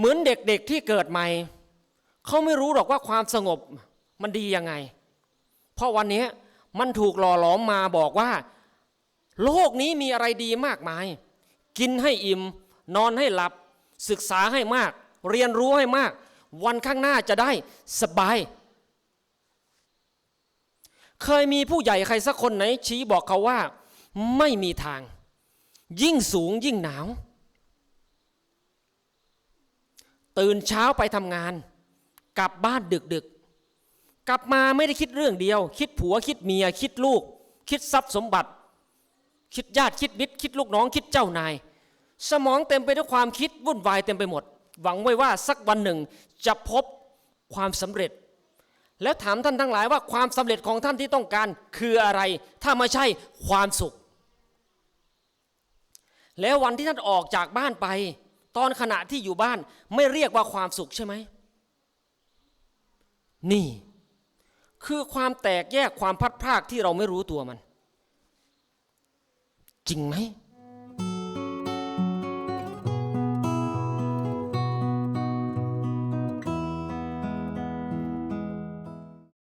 เหมือนเด็กๆที่เกิดใหม่เขาไม่รู้หรอกว่าความสงบมันดียังไง เพราะวันนี้มันถูกหล่อหลอมมาบอกว่า โลกนี้มีอะไรดีมากมาย กินให้อิ่ม นอนให้หลับ ศึกษาให้มาก เรียนรู้ให้มาก วันข้างหน้าจะได้สบาย เคยมีผู้ใหญ่ใครสักคนไหนชี้บอกเขาว่า ไม่มีทาง ยิ่งสูงยิ่งหนาว ตื่นเช้าไปทำงาน กลับบ้านดึกดึกๆกลับมาไม่ได้คิดเรื่องเดียว คิดผัวคิดเมีย คิดลูก คิดทรัพย์สมบัติ คิดญาติคิดมิตรคิดลูกน้องคิดเจ้านาย สมองเต็มไปด้วยความคิดวุ่นวายเต็มไปหมด หวังไว้ว่าสักวันหนึ่งจะพบความสำเร็จ แล้วถามท่านทั้งหลายว่าความสำเร็จของท่านที่ต้องการคืออะไร ถ้าไม่ใช่ความสุข แล้ววันที่ท่านออกจากบ้านไป ตอนขณะที่อยู่บ้านไม่เรียกว่าความสุขใช่ไหม นี่ คือความแตกแยกความพัดพรากที่เราไม่รู้ตัวมัน จริงไหม